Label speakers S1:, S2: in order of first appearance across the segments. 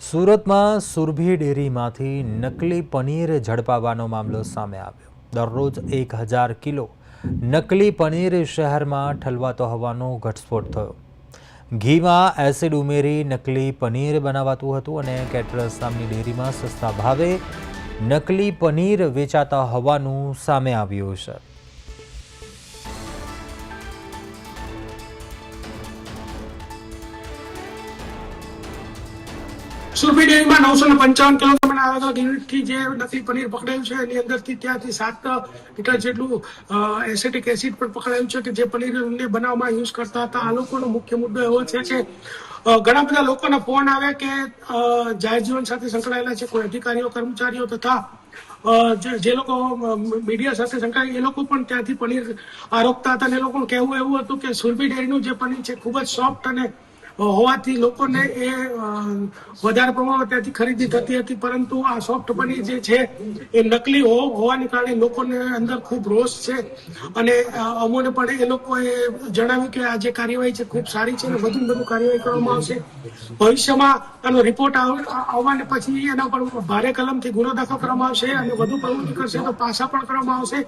S1: સુરતમાં સુરભી ડેરીમાંથી નકલી પનીર ઝડપાવાનો મામલો સામે આવ્યો. દરરોજ એક હજાર કિલો નકલી પનીર શહેરમાં ઠલવાતો હોવાનો ઘટસ્ફોટ થયો. ઘીમાં એસિડ ઉમેરી નકલી પનીર બનાવાતું હતું અને કેટરસ નામની ડેરીમાં સસ્તા ભાવે નકલી પનીર વેચાતા હોવાનું સામે આવ્યું છે.
S2: સુરભી ડેરીમાં નવસો ને પંચાવન કિલોગ્રામ આવેલા યુનિટથી જે નથી પનીર પકડાયું છે, એની અંદરથી ત્યાંથી સાત લીટર જેટલું એસિટિક એસિડ પણ પકડાયું છે કે જે પનીરને બનાવવામાં યુઝ કરતા હતા. આ લોકોનો મુખ્ય મુદ્દો એવો છે કે ઘણા બધા લોકોના ફોન આવે કે જાહેર જીવન સાથે સંકળાયેલા છે, કોઈ અધિકારીઓ, કર્મચારીઓ તથા જે લોકો મીડિયા સાથે સંકળાય એ લોકો પણ ત્યાંથી પનીર આરોપતા હતા. અને એ લોકોનું કહેવું એવું હતું કે સુરભી ડેરીનું જે પનીર છે, ખૂબ જ સોફ્ટ અને હોવાથી લોકોને એ વધારે પ્રમાણમાં ત્યાંથી ખરીદી થતી હતી, પરંતુ આ સોફ્ટ મની જે છે, એ નકલી હોવાને કારણે લોકોને અંદર ખૂબ રોષ છે. અને અમોને પણ એ લોકોએ જણાવ્યું કે આ જે કાર્યવાહી છે ખૂબ સારી છે અને વધુ વધુ કાર્યવાહી કરવામાં આવશે. ભવિષ્યમાં આનો રિપોર્ટ આવ- આવવાને પછી એના પર ભારે કલમથી ગુનો દાખલ કરવામાં આવશે અને વધુ પ્રવૃત્તિ કરશે તો પાછા પણ કરવામાં આવશે.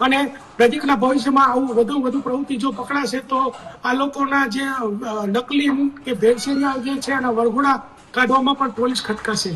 S2: અને નજીકના ભવિષ્યમાં આવું વધુ વધુ પ્રવૃત્તિ જો પકડાશે તો આ લોકોના જે નકલી કે ભેળસેળિયા જે છે એના વરઘોડા કાઢવામાં પણ પોલીસ ખટકાશે.